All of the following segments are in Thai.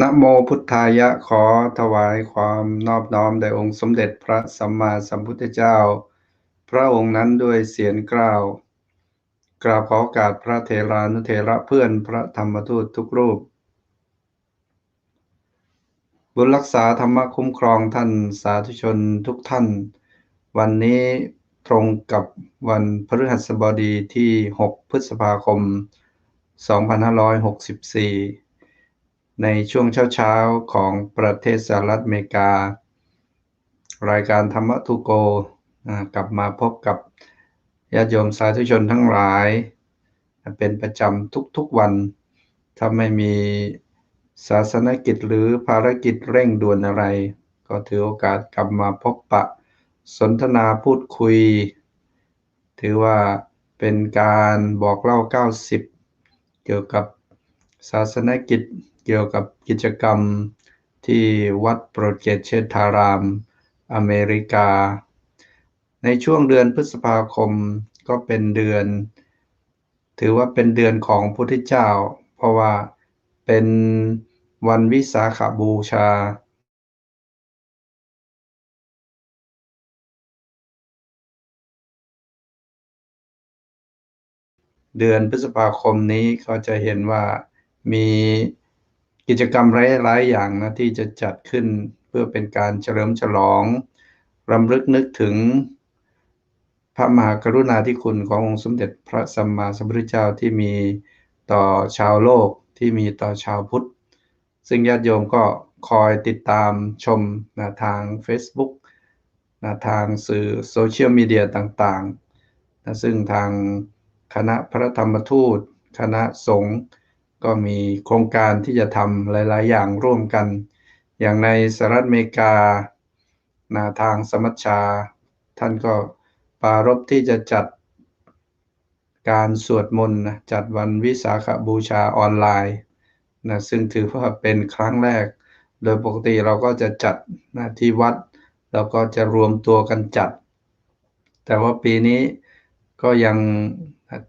นะโมพุทธายะขอถวายความนอบน้อมแด่องค์สมเด็จพระสัมมาสัมพุทธเจ้า พระองค์นั้นด้วยเสียงกล่าว กราบขอกาสพระเทรานุเทระเพื่อนพระธรรมทูตทุกรูป บุญรักษาธรรมคุ้มครองท่านสาธุชนทุกท่าน วันนี้ตรงกับวันพฤหัสบดีที่ 6 พฤษภาคม 2564 ในช่วงเช้าๆของประเทศสหรัฐอเมริกา รายการธรรมทุโกกลับมาพบกับญาติโยมสาธุชนทั้งหลาย เป็นประจำทุกๆวัน ถ้าไม่มีศาสนกิจหรือภารกิจเร่งด่วนอะไร ก็ถือโอกาสกลับมาพบปะสนทนาพูดคุย ถือว่าเป็นการบอกเล่า 90 เกี่ยวกับศาสนกิจ เกี่ยวกับกิจกรรมที่วัดโปรเกตเชตทาราม อเมริกา ในช่วงเดือนพฤษภาคมก็เป็นเดือน ถือว่าเป็นเดือนของพุทธเจ้า เพราะว่าเป็นวันวิสาขาบูชาเดือนพฤษภาคมนี้ก็จะเห็นว่ามี กิจกรรมหลายๆอย่างนะที่จะจัดขึ้นเพื่อเป็นการเฉลิมฉลองรำลึกนึกถึงพระมหากรุณาธิคุณขององค์สมเด็จพระสัมมาสัมพุทธเจ้าที่มีต่อชาวโลกที่มีต่อชาวพุทธ ซึ่งญาติโยมก็คอยติดตามชมนะทาง Facebook นะทางสื่อโซเชียลมีเดียต่างๆนะซึ่งทางคณะพระธรรมทูต คณะสงฆ์ ก็มีโครงการที่จะทำหลาย ๆ อย่างร่วมกัน อย่างในสหรัฐอเมริกานาทางสมัชชา ท่านก็ปารบที่จะจัดการสวดมนต์จัดวันวิสาขบูชาออนไลน์นะซึ่งถือว่าเป็นครั้งแรก โดยปกติเราก็จะจัดนะที่วัดแล้วก็จะรวมตัวกันจัด แต่ว่าปีนี้ก็ยัง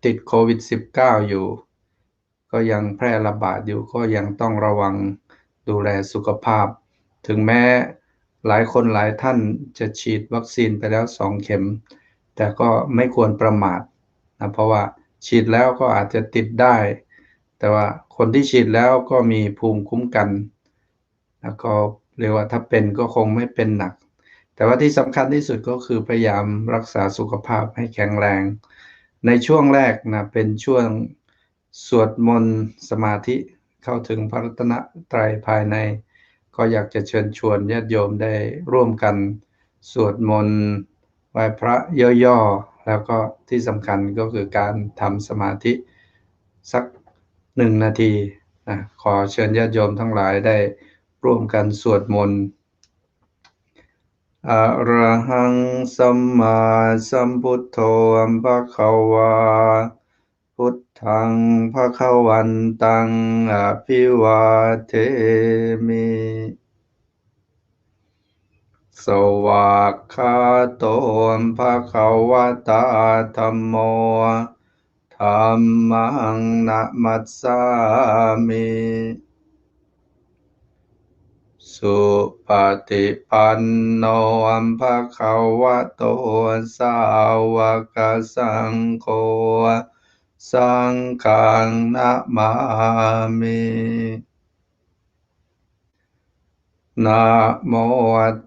ติดโควิด -19 อยู่ ก็ยังแพร่ระบาดอยู่ก็ยังต้องระวังดูแลสุขภาพ ถึงแม้หลายคนหลายท่านจะฉีดวัคซีนไปแล้วสองเข็ม แต่ก็ไม่ควรประมาทนะเพราะว่าฉีดแล้วก็อาจจะติดได้ แต่ว่าคนที่ฉีดแล้วก็มีภูมิคุ้มกัน แล้วก็เรียกว่าถ้าเป็นก็คงไม่เป็นหนัก แต่ว่าที่สำคัญที่สุดก็คือพยายามรักษาสุขภาพให้แข็งแรง ในช่วงแรกนะเป็นช่วง สวดมนต์สมาธิเข้าถึงพระรัตนตรัยภายใน ก็อยากจะเชิญชวนญาติโยมได้ร่วมกัน สวดมนต์ไหว้พระย่อๆแล้วก็ที่สำคัญก็คือการทำสมาธิสักหนึ่งนาทีนะขอเชิญญาติโยมทั้งหลายได้ร่วมกันสวดมนต์อะระหังสัมมาสัมพุทโธอัมภะคะวา พุทธังภะควันตังอภิวาเทมิ สวากขาโตภะคะวะตาธรรมโมธรรมังนะมัสสามิสุปฏิปันโนภะคะวะโตสาวกสังโฆ สังฆังนมามินะโม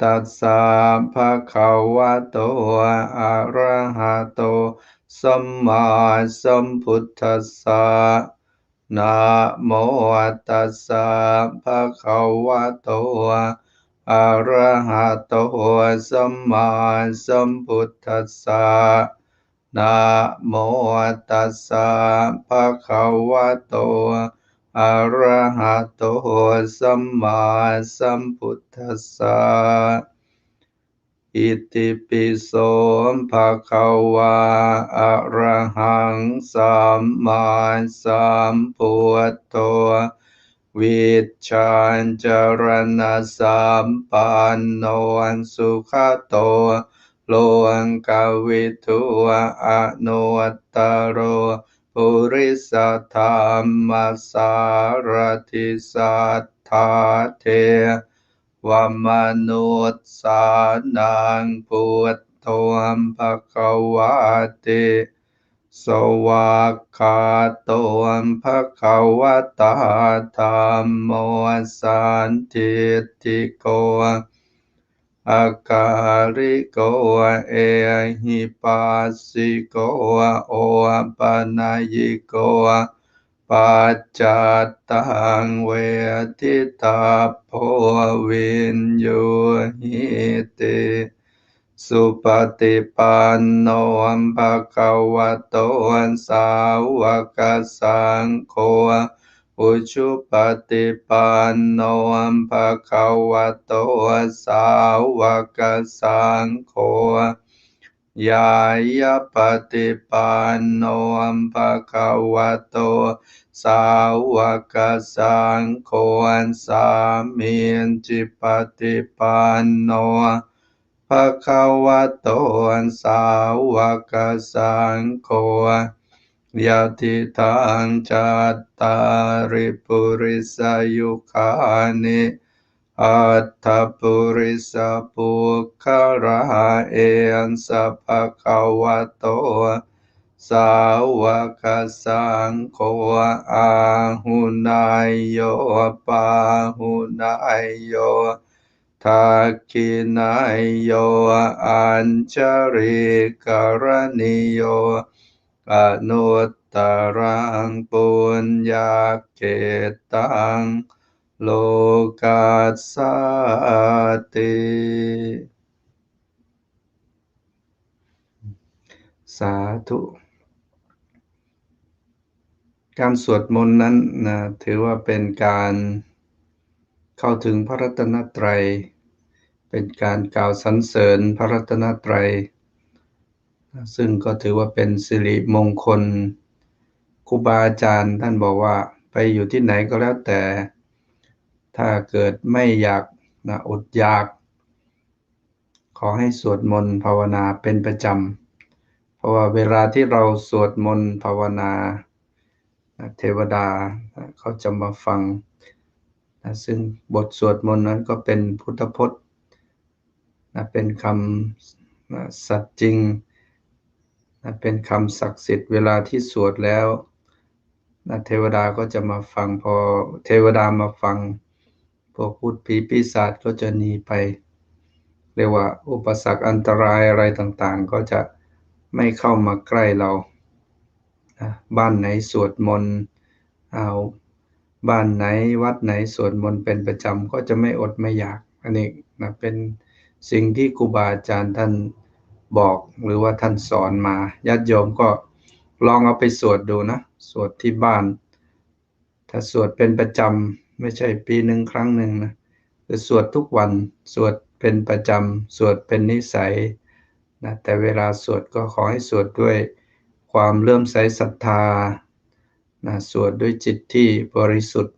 ตัสสะภะคะวะโต อะระหะโต สัมมาสัมพุทธัสสะนะโมตัสสะภะคะวะโต อะระหะโต สัมมาสัมพุทธัสสะ นะโมตัสสะภะคะวะโต อะระหะโตสัมมาสัมพุทธัสสะ อิติปิโสภะคะวะอะระหังสัมมาสัมพุทโธวิชานจรณะสัมปันโนสุขโต โลอังกาวิทุอนุตตโรปุริสธรรมสารติสัทธาเทวมนุษสานังพุทโธภะควะเตสวากขาโตภะควะตาธรรมโมสันติติโก อาการิโกเอหิปัสสิโกโอปนายโกปัจจัตตังเวทิตาโพวินโยหิติสุปฏิปันโนภะคะวะโตสาวกสังโฆ อุชุปฏิปันโนภะคะวะโตสาวกสังโฆยายาปฏิปันโนภะคะวะโตสาวกสังโฆสามิจิปฏิปันโนภะคะวะโตสาวกสังโฆ ยะติทังจัตตาริปุริสายุคานิอัตถปุริสปุคาราเอนสัพพะคะวะโต สาวกสังโฆอาหุนายโยปาหุนายโยทักขินายโยอัญชริกรณิโย อนุตตรังปุญญาเกตังโลกัสสติสาธุ การสวดมนต์นั้นนะถือว่าเป็นการเข้าถึงพระรัตนตรัย เป็นการกล่าวสรรเสริญพระรัตนตรัย ซึ่งก็ถือว่าเป็นสิริมงคลครูบาอาจารย์ท่านบอกว่าไปอยู่ที่ไหนก็แล้วแต่ ถ้าเกิดไม่อยากนะอดอยาก ขอให้สวดมนต์ภาวนาเป็นประจำ เพราะว่าเวลาที่เราสวดมนต์ภาวนา เทวดาเขาจะมาฟังนะซึ่งบทสวดมนต์นั้นก็เป็นพุทธพจน์นะเป็นคำนะสัตย์จริง นะเป็นคำศักดิ์สิทธิ์เวลาที่สวดแล้วนะเทวดาก็จะมาฟังพอเทวดามาฟัง พวกพูดผีปีศาจก็จะหนีไป เรียกว่า อุปสรรคอันตรายอะไรต่างๆ ก็จะไม่เข้ามาใกล้เราบ้านไหนสวดมนต์เอาบ้านไหนวัดไหนสวดมนต์เป็นประจำก็จะไม่อดไม่อยาก อันนี้นะเป็นสิ่งที่ครูบาอาจารย์ท่าน บอกหรือว่าท่านสอนมาญาติโยมก็ลองเอาไปสวดดูนะ สวดที่บ้าน ถ้าสวดเป็นประจำไม่ใช่ปีหนึ่งครั้งหนึ่งนะคือสวดทุกวันสวดเป็นประจำสวดเป็นนิสัยนะแต่เวลาสวดก็ขอให้สวดด้วยความเลื่อมใสศรัทธานะสวดด้วยจิตที่บริสุทธิ์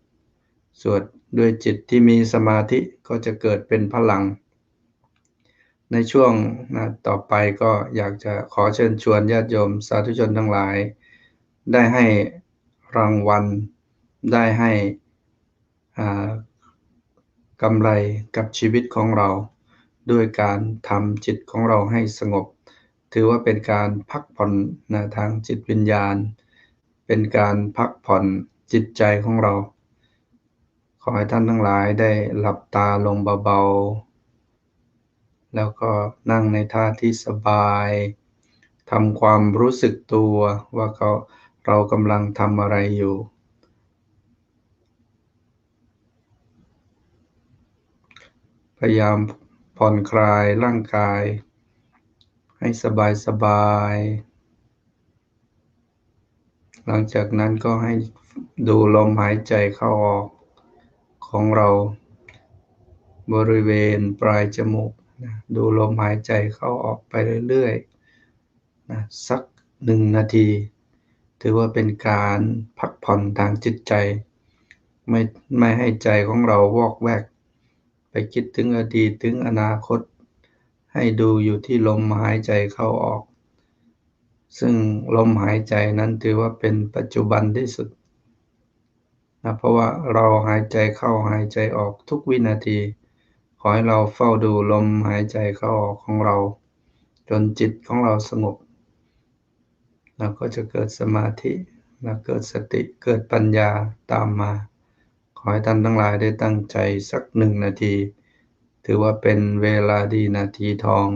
สวดด้วยจิตที่มีสมาธิก็จะเกิดเป็นพลัง ในช่วงนะต่อไปก็อยากจะขอเชิญชวนญาติโยมสาธุชนทั้งหลาย ได้ให้รางวัล ได้ให้กำไรกับชีวิตของเรา ด้วยการทำจิตของเราให้สงบ ถือว่าเป็นการพักผ่อนนะทางจิตวิญญาณ เป็นการพักผ่อนจิตใจของเรา ขอให้ท่านทั้งหลายได้หลับตาลงเบาๆ แล้วก็นั่งในท่าที่สบายทำความรู้สึกตัวว่าเขาเรากำลังทำอะไรอยู่ พยายามผ่อนคลายร่างกาย ให้สบายสบาย หลังจากนั้นก็ให้ดูลมหายใจเข้าออกของเรา บริเวณปลายจมูก นะดูลมหายใจเข้าออกไปเรื่อยๆนะสักหนึ่งนาที ถือว่าเป็นการพักผ่อนทางจิตใจ ไม่ไม่ให้ใจของเราวอกแวก ไปคิดถึงอดีตถึงอนาคต ให้ดูอยู่ที่ลมหายใจเข้าออก ซึ่งลมหายใจนั้นถือว่าเป็นปัจจุบันที่สุดนะเพราะว่าเราหายใจเข้าหายใจออกทุกวินาที ขอให้เราเฝ้าดูลมหายใจเข้าออกของเรา จนจิตของเราสงบเราก็จะเกิดสมาธิและเกิดสติเกิดปัญญาตามมา ขอให้ท่านทั้งหลายได้ตั้งใจสักหนึ่งนาที ถือว่าเป็นเวลาดีนาทีทอง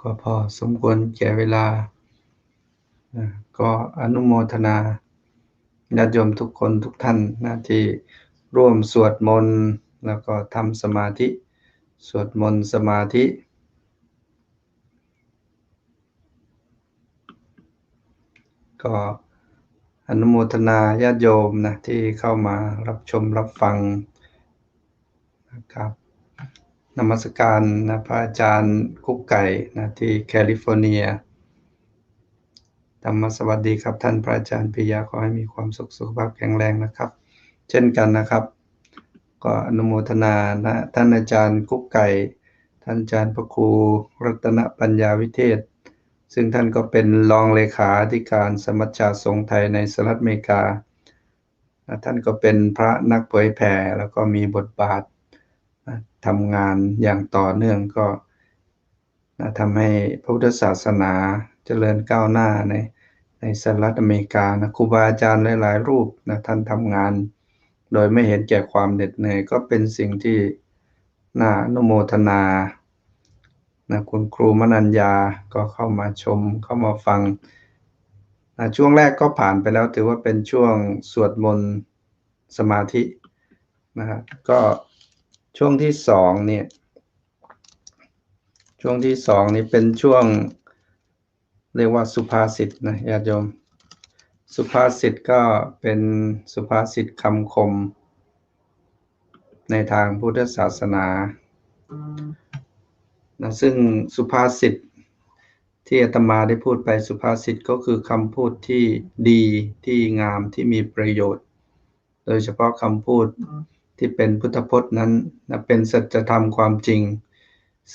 ก็พอสมควรแก่เวลา ก็อนุโมทนาญาติโยมทุกคนทุกท่านนะที่ร่วมสวดมนต์แล้วก็ทำสมาธิ สวดมนต์สมาธิ ก็อนุโมทนาญาติโยมนะที่เข้ามารับชมรับฟังนะครับ นมัสการนะพระอาจารย์กุ๊กไก่นะที่แคลิฟอร์เนียธรรมสวัสดีครับท่านพระอาจารย์ปิยาขอให้มีความสุขสุขภาพแข็งแรงนะครับ เช่นกันนะครับ ก็อนุโมทนานะท่านอาจารย์กุ๊กไก่ ท่านอาจารย์พระครูรัตนปัญญาวิเทศ ซึ่งท่านก็เป็นรองเลขาธิการสมัชชาสงฆ์ไทยในสหรัฐอเมริกา ท่านก็เป็นพระนักเผยแผ่แล้วก็มีบทบาท ทำงานอย่างต่อเนื่องก็ทำให้พระพุทธศาสนาเจริญก้าวหน้าในในสหรัฐอเมริกานะครูบาอาจารย์หลาย ๆ รูปนะท่านทำงาน โดยไม่เห็นแก่ความเหน็ดเหนื่อยก็เป็นสิ่งที่น่านุโมทนานะคุณครูมนัญญาก็เข้ามาชมเข้ามาฟังนะช่วงแรกก็ผ่านไปแล้วถือว่าเป็นช่วงสวดมนต์สมาธินะครับก็ ช่วงที่สองเนี่ย ช่วงที่สองนี่เป็นช่วง เรียกว่าสุภาษิตนะญาติโยม สุภาษิตก็เป็นสุภาษิตคำคม ในทางพุทธศาสนานะซึ่งสุภาษิตที่อาตมาได้พูดไปสุภาษิตก็คือคำพูดที่ดีที่งามที่มีประโยชน์ โดยเฉพาะคำพูด ที่เป็นพุทธพจน์นั้นนะเป็นสัจธรรมความจริง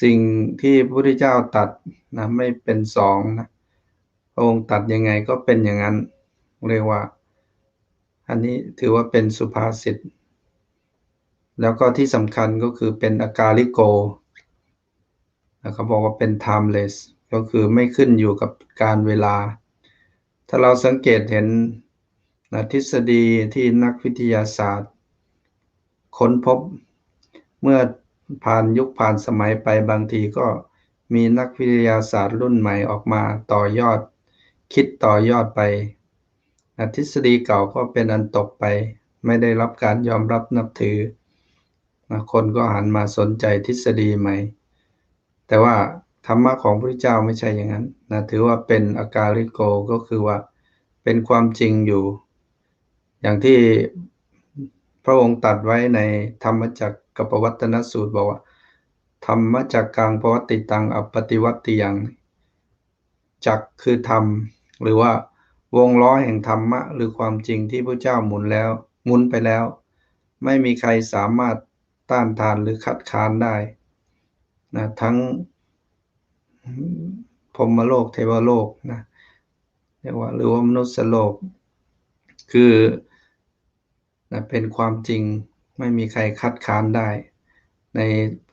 สิ่งที่พระพุทธเจ้าตัดนะไม่เป็นสองนะพระองค์ตัดยังไงก็เป็นอย่างนั้นเรียกว่า อันนี้ถือว่าเป็นสุภาษิตแล้วก็ที่สำคัญก็คือเป็นอากาลิโกเขาบอกว่าเป็น timeless ก็คือไม่ขึ้นอยู่กับการเวลา ถ้าเราสังเกตเห็นนะทฤษฎีที่นักวิทยาศาสตร์ ค้นพบ เมื่อผ่านยุคผ่านสมัยไปบางทีก็มีนักวิทยาศาสตร์รุ่นใหม่ออกมาต่อยอด คิดต่อยอดไปทฤษฎีเก่าก็เป็นอันตกไป ไม่ได้รับการยอมรับนับถือ คนก็หันมาสนใจทฤษฎีใหม่ แต่ว่าธรรมะของพระเจ้าไม่ใช่อย่างนั้นนะถือว่าเป็นอากาลิโกก็คือว่าเป็นความจริงอยู่ อย่างที่ พระองค์ตัดไว้ในธรรมจักรกับปวัตนสูตรบอกว่า ธรรมจักกังปวัติตังอปฏิวัติยังจักคือธรรม หรือว่าวงล้อแห่งธรรมะ หรือความจริงที่พระเจ้าหมุนแล้วหมุนไปแล้ว ไม่มีใครสามารถต้านทานหรือคัดค้านได้นะทั้งพรมโลกเทวโลกนะเรียกว่าหรือว่ามนุษย์โลก คือ นะเป็นความจริงไม่มีใครคัดค้านได้ ใน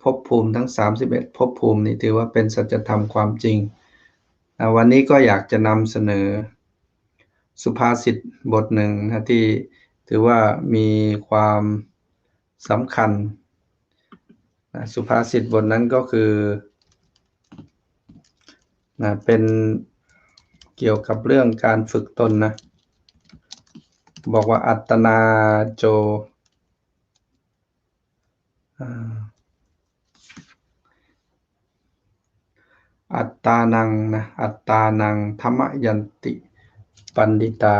ภพภูมิทั้ง 31ภพภูมินี่ถือว่าเป็นสัจธรรมความจริงนะวันนี้ก็อยากจะนำเสนอ สุภาษิตบทหนึ่งนะที่ถือว่ามีความสำคัญนะสุภาษิตบทนั้นก็คือนะเป็นเกี่ยวกับเรื่องการฝึกตนนะ บอกว่าอัตนาโจอัตตานังนะอัตตานังธรรมยันติปันดิตา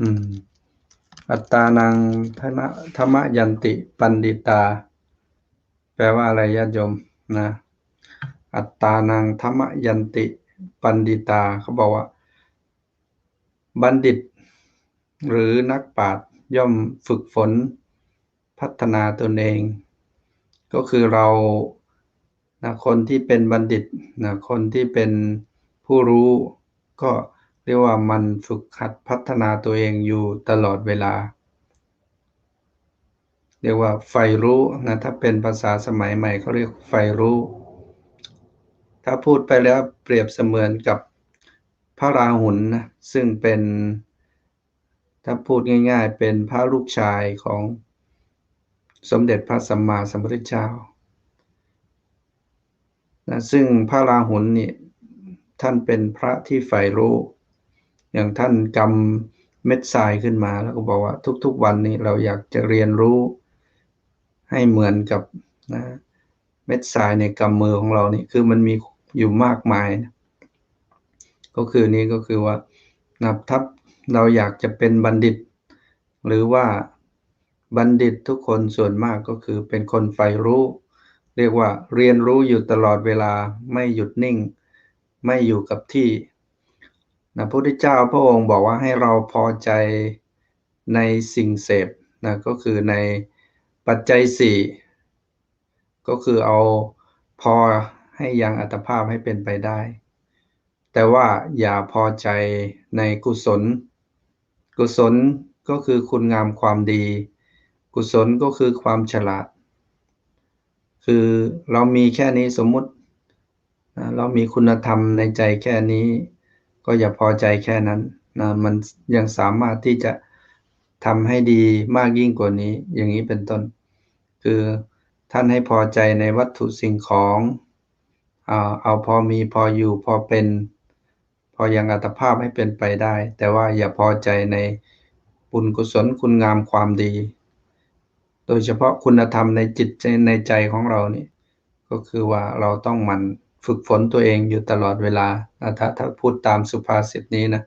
อืม อัตตานังธนะธรรมยันติปันดิตา แปลว่าอะไรญาติโยมนะ อัตตานังธรรมยันติปันดิตาเขาบอกว่า บัณฑิต หรือนักปราชญ์ย่อมฝึกฝนพัฒนาตนเอง ก็คือเรานะคนที่เป็นบัณฑิตนะคนที่เป็นผู้รู้ ก็เรียกว่ามันฝึกหัดพัฒนาตัวเองอยู่ตลอดเวลา เรียกว่าไฟรู้นะถ้าเป็นภาษาสมัยใหม่เขาเรียกไฟรู้ ถ้าพูดไปแล้วเปรียบเสมือนกับพระราหุลนะซึ่งเป็น ถ้าพูดง่าย ๆ เป็นพระลูกชายของสมเด็จพระสัมมาสัมพุทธเจ้านะซึ่งพระราหุลนี่ท่านเป็นพระที่ใฝ่รู้ อย่างท่านกำเม็ดทรายขึ้นมาแล้วก็บอกว่าทุกๆวันนี้เราอยากจะเรียนรู้ให้เหมือนกับนะเม็ดทรายในกำมือของเรานี่คือมันมี อยู่มากมาย ก็คือนี้ก็คือว่านับทับเราอยากจะเป็นบัณฑิต หรือว่าบัณฑิตทุกคนส่วนมากก็คือเป็นคนใฝ่รู้ เรียกว่าเรียนรู้อยู่ตลอดเวลาไม่หยุดนิ่ง ไม่อยู่กับที่นะพระพุทธเจ้าพระองค์บอกว่าให้เราพอใจในสิ่งเสพนะก็คือในปัจจัยสี่ก็คือเอาพอ ให้ยังอัตภาพให้เป็นไปได้ แต่ว่าอย่าพอใจในกุศล กุศลก็คือคุณงามความดี กุศลก็คือความฉลาด คือเรามีแค่นี้สมมุติ เรามีคุณธรรมในใจแค่นี้ ก็อย่าพอใจแค่นั้นนะมันยังสามารถที่จะทำให้ดีมากยิ่งกว่านี้ อย่างนี้เป็นต้น คือท่านให้พอใจในวัตถุสิ่งของ เอาเอาพอมีพออยู่พอเป็น พอยังอัตภาพให้เป็นไปได้ แต่ว่าอย่าพอใจในบุญกุศลคุณงามความดี โดยเฉพาะคุณธรรมในจิตในใจของเรานี่ก็คือว่าเราต้องหมันฝึกฝนตัวเองอยู่ตลอดเวลาถ้าถ้าพูดตามสุภาษิตนี้นะ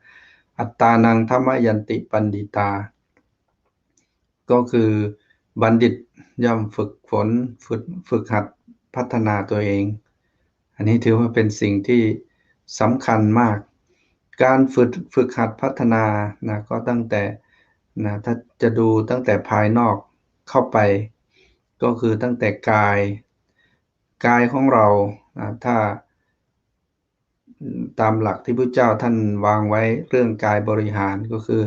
อัตตานังธรรมยันติปันดิตา ก็คือบัณฑิตย่อมฝึกฝนฝึกฝึกหัดพัฒนาตัวเอง อันนี้ถือว่าเป็นสิ่งที่สำคัญมาก การฝึกฝึกหัดพัฒนานะก็ตั้งแต่นะถ้าจะดูตั้งแต่ภายนอกเข้าไป ก็คือตั้งแต่กาย กายของเรานะถ้าตามหลักที่พระเจ้าท่านวางไว้เรื่องกายบริหารก็คือ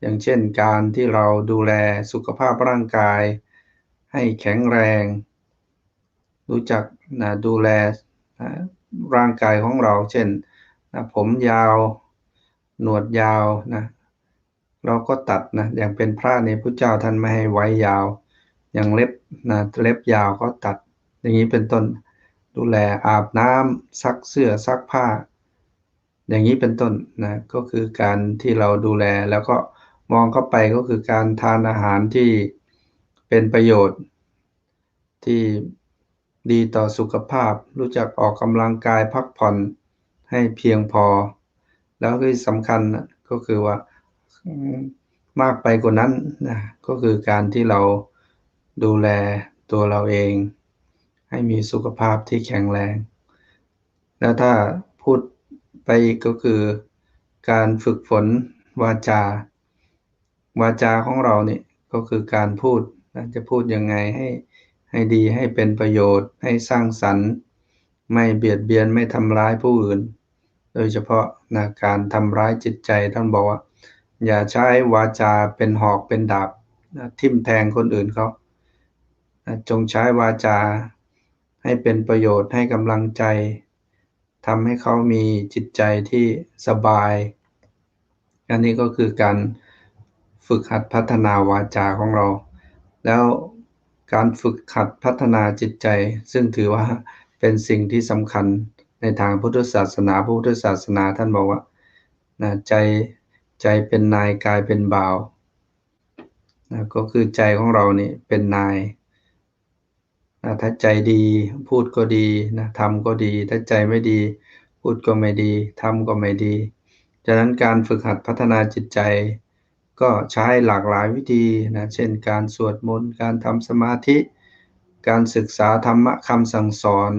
อย่างเช่นการที่เราดูแลสุขภาพร่างกาย ให้แข็งแรง รู้จักนะดูแล นะร่างกายของเรา เช่นนะผมยาวหนวดยาวนะเราก็ตัดนะอย่างเป็นพระในพระเจ้าท่านไม่ให้ไว้ยาว อย่างเล็บนะเล็บยาวก็ตัด อย่างนี้เป็นต้นดูแลอาบน้ำซักเสื้อซักผ้า อย่างนี้เป็นต้นนะก็คือการที่เราดูแลแล้วก็มองเข้าไปก็คือการทานอาหารที่เป็นประโยชน์ที่ ดีต่อสุขภาพ รู้จักออกกำลังกายพักผ่อนให้เพียงพอ แล้วที่สำคัญก็คือว่ามากไปกว่านั้นนะก็คือการที่เราดูแลตัวเราเอง ให้มีสุขภาพที่แข็งแรง แล้วถ้าพูดไปอีกก็คือการฝึกฝนวาจา วาจาของเราเนี่ยก็คือการพูดจะพูดยังไงให้ ให้ดีให้เป็นประโยชน์ให้สร้างสรรค์ ไม่เบียดเบียนไม่ทำร้ายผู้อื่น โดยเฉพาะนะการทำร้ายจิตใจท่านบอกว่า อย่าใช้วาจาเป็นหอกเป็นดาบนะทิ่มแทงคนอื่นเขานะจงใช้วาจาให้เป็นประโยชน์ให้กำลังใจทำให้เขามีจิตใจที่สบาย อันนี้ก็คือการฝึกหัดพัฒนาวาจาของเรา แล้ว การฝึกหัดพัฒนาจิตใจ ซึ่งถือว่าเป็นสิ่งที่สำคัญในทางพุทธศาสนาพุทธศาสนาท่านบอกว่านะใจใจเป็นนายกายเป็นบ่าวนะก็คือใจของเรานี่เป็นนายนะถ้าใจดีพูดก็ดีนะทำก็ดี ถ้าใจไม่ดี พูดก็ไม่ดีทำก็ไม่ดีฉะนั้นการฝึกหัดพัฒนาจิตใจ ก็ใช้หลากหลายวิธีนะเช่นการสวดมนต์การทำสมาธิ การศึกษาธรรมะคำสั่งสอน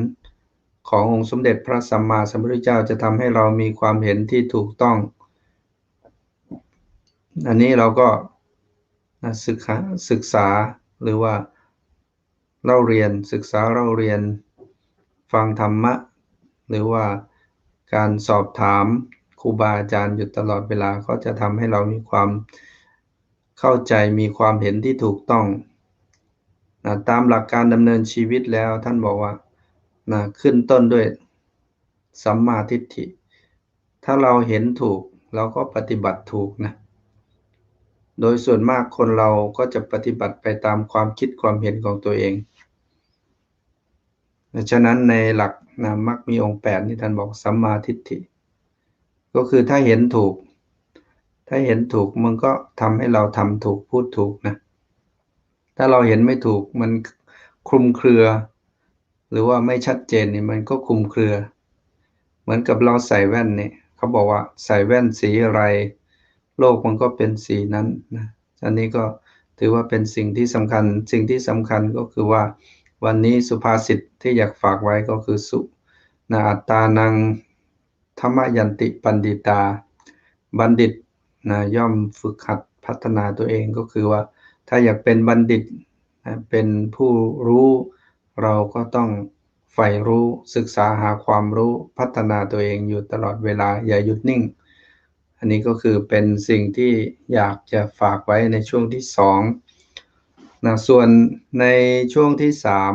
ขององค์สมเด็จพระสัมมาสัมพุทธเจ้าจะทำให้เรามีความเห็นที่ถูกต้อง อันนี้เราก็ศึกษาศึกษาหรือว่าเล่าเรียนศึกษาเล่าเรียนฟังธรรมะ หรือว่าการสอบถามครูบาอาจารย์อยู่ตลอดเวลาก็จะทำให้เรามีความ เข้าใจมีความเห็นที่ถูกต้องนะตามหลักการดำเนินชีวิตแล้วท่านบอกว่านะขึ้นต้นด้วยสัมมาทิฏฐิ ถ้าเราเห็นถูกเราก็ปฏิบัติถูกนะโดยส่วนมากคนเราก็จะปฏิบัติไปตามความคิดความเห็นของตัวเองฉะนั้นในหลักนะมักมีองค์แปดที่ท่านบอกสัมมาทิฏฐิ ก็คือถ้าเห็นถูก ถ้าเห็นถูกมันก็ทำให้เราทำถูกพูดถูกนะ ถ้าเราเห็นไม่ถูกมันคลุมเครือ หรือว่าไม่ชัดเจนนี่มันก็คลุมเครือ เหมือนกับเราใส่แว่นเนี่ยเขาบอกว่าใส่แว่นสีอะไร โลกมันก็เป็นสีนั้นนะอันนี้ก็ถือว่าเป็นสิ่งที่สำคัญ สิ่งที่สำคัญก็คือว่า วันนี้สุภาษิตที่อยากฝากไว้ก็คือสุนาอัตตานังธรรมยันติปันดิตา บัณฑิต นะย่อมฝึกหัดพัฒนาตัวเองก็คือว่า ถ้าอยากเป็นบัณฑิตนะเป็นผู้รู้เราก็ต้องใฝ่รู้ศึกษาหาความรู้พัฒนาตัวเองอยู่ตลอดเวลาอย่าหยุดนิ่ง อันนี้ก็คือเป็นสิ่งที่อยากจะฝากไว้ในช่วงที่สองนะส่วนในช่วงที่สาม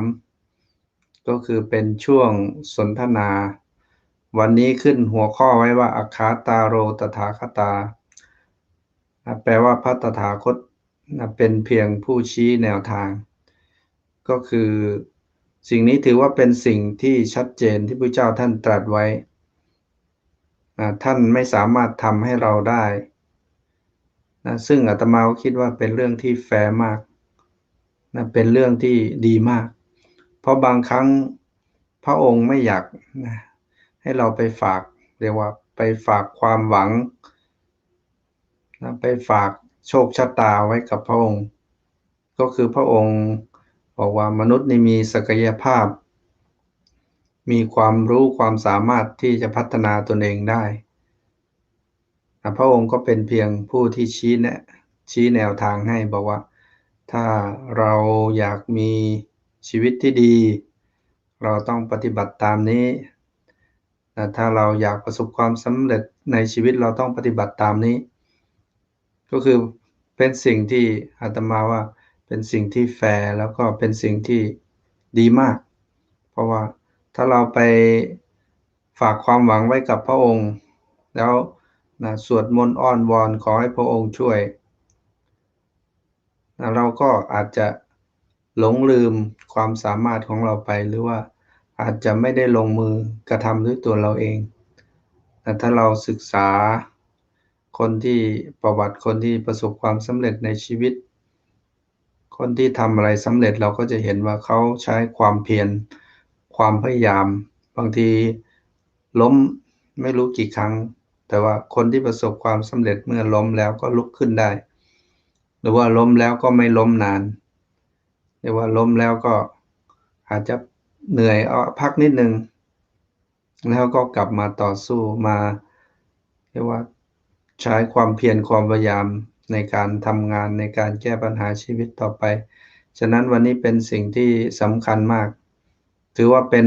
ก็คือเป็นช่วงสนทนา วันนี้ขึ้นหัวข้อไว้ว่าอาคาตาโรตถาคตา แปลว่าพระตถาคตเป็นเพียงผู้ชี้แนวทาง ก็คือสิ่งนี้ถือว่าเป็นสิ่งที่ชัดเจนที่พระเจ้าท่านตรัสไว้ ท่านไม่สามารถทำให้เราได้นะซึ่งอาตมาคิดว่าเป็นเรื่องที่แฟร์มากนะเป็นเรื่องที่ดีมาก เพราะบางครั้งพระองค์ไม่อยากนะให้เราไปฝากเรียกว่าไปฝากความหวัง นะไปฝากโชคชะตาไว้กับพระองค์ ก็คือพระองค์บอกว่ามนุษย์นี่มีศักยภาพ มีความรู้ความสามารถที่จะพัฒนาตนเองได้พระองค์ก็เป็นเพียงผู้ที่ชี้แนะชี้แนวทางให้บอกว่า ถ้าเราอยากมีชีวิตที่ดี เราต้องปฏิบัติตามนี้ถ้าเราอยากประสบความสำเร็จในชีวิตเราต้องปฏิบัติตามนี้ ก็คือเป็นสิ่งที่อาตมาว่าเป็นสิ่งที่แฟร์แล้วก็เป็นสิ่งที่ดีมาก เพราะว่าถ้าเราไปฝากความหวังไว้กับพระองค์ แล้วนะสวดมนต์อ้อนวอนขอให้พระองค์ช่วยเราก็อาจจะหลงลืมความสามารถของเราไปหรือว่าอาจจะไม่ได้ลงมือกระทำด้วยตัวเราเองแต่ถ้าเราศึกษา คนที่ประวัติคนที่ประสบความสำเร็จในชีวิต คนที่ทำอะไรสำเร็จเราก็จะเห็นว่าเขาใช้ความเพียรความพยายาม บางทีล้มไม่รู้กี่ครั้ง แต่ว่าคนที่ประสบความสำเร็จเมื่อล้มแล้วก็ลุกขึ้นได้ หรือว่าล้มแล้วก็ไม่ล้มนานเรียกว่าล้มแล้วก็อาจจะเหนื่อยเอาพักนิดนึง แล้วก็กลับมาต่อสู้มาเรียกว่า ใช้ความเพียรความพยายามในการทำงานในการแก้ปัญหาชีวิตต่อไป ฉะนั้นวันนี้เป็นสิ่งที่สำคัญมาก ถือว่าเป็น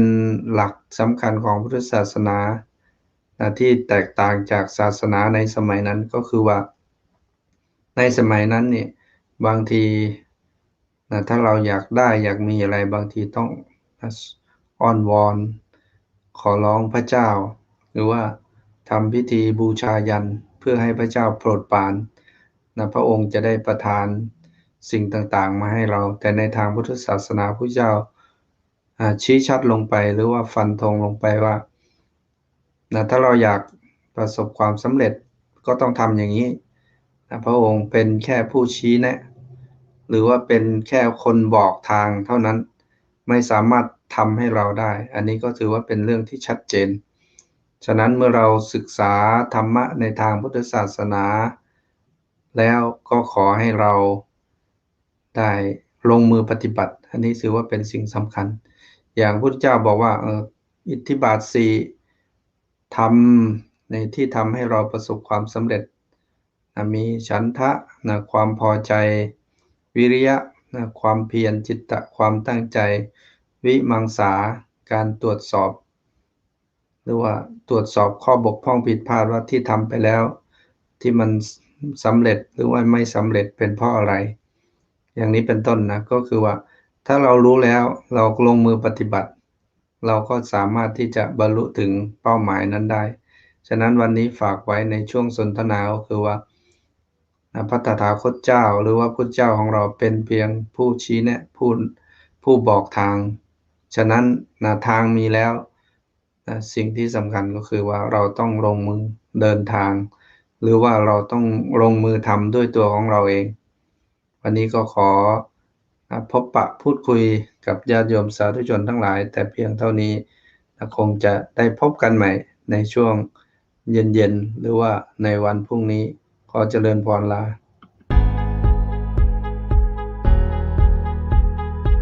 หลักสำคัญของพุทธศาสนาที่แตกต่างจากศาสนาในสมัยนั้นก็คือว่า ในสมัยนั้นเนี่ยบางทีนะถ้าเราอยากได้อยากมีอะไรบางทีต้องอ้อนวอน ขอร้องพระเจ้า หรือว่าทำพิธีบูชายัน เพื่อให้พระเจ้าโปรดปรานนะพระองค์จะได้ประทานสิ่งต่างๆ มาให้เรา แต่ในทางพุทธศาสนาพระเจ้าชี้ชัดลงไปหรือว่าฟันธงลงไปว่านะถ้าเราอยากประสบความสำเร็จก็ต้องทำอย่างนี้นะพระองค์เป็นแค่ผู้ชี้แนะ หรือว่าเป็นแค่คนบอกทางเท่านั้นไม่สามารถทำให้เราได้ อันนี้ก็ถือว่าเป็นเรื่องที่ชัดเจน ฉะนั้นเมื่อเราศึกษาธรรมะในทางพุทธศาสนา แล้วก็ขอให้เราได้ลงมือปฏิบัติ อันนี้ถือว่าเป็นสิ่งสำคัญ อย่างพุทธเจ้าบอกว่าอออิทธิบาทสี่ทำในที่ทำให้เราประสบความสำเร็จนะมีฉันทะนะความพอใจวิริยะนะความเพียรจิตตะความตั้งใจ วิมังสาการตรวจสอบ หรือว่าตรวจสอบข้อบกพร่องผิดพลาดว่าที่ทำไปแล้ว ที่มันสำเร็จหรือว่าไม่สำเร็จเป็นเพราะอะไร อย่างนี้เป็นต้นนะก็คือว่า ถ้าเรารู้แล้วเราลงมือปฏิบัติ เราก็สามารถที่จะบรรลุถึงเป้าหมายนั้นได้ ฉะนั้นวันนี้ฝากไว้ในช่วงสนทนาก็คือว่าพระตถาคตเจ้า หรือว่าพุทธเจ้าของเราเป็นเพียงผู้ชี้แนะผู้ผู้บอกทาง ฉะนั้นนะทางมีแล้ว นะสิ่งที่สำคัญก็คือว่าเราต้องลงมือเดินทาง หรือว่าเราต้องลงมือทำด้วยตัวของเราเอง วันนี้ก็ขอพบปะพูดคุยกับญาติโยมสาธุชนทั้งหลาย แต่เพียงเท่านี้คงจะได้พบกันใหม่ในช่วงเย็นๆ หรือว่าในวันพรุ่งนี้ขอเจริญพรลา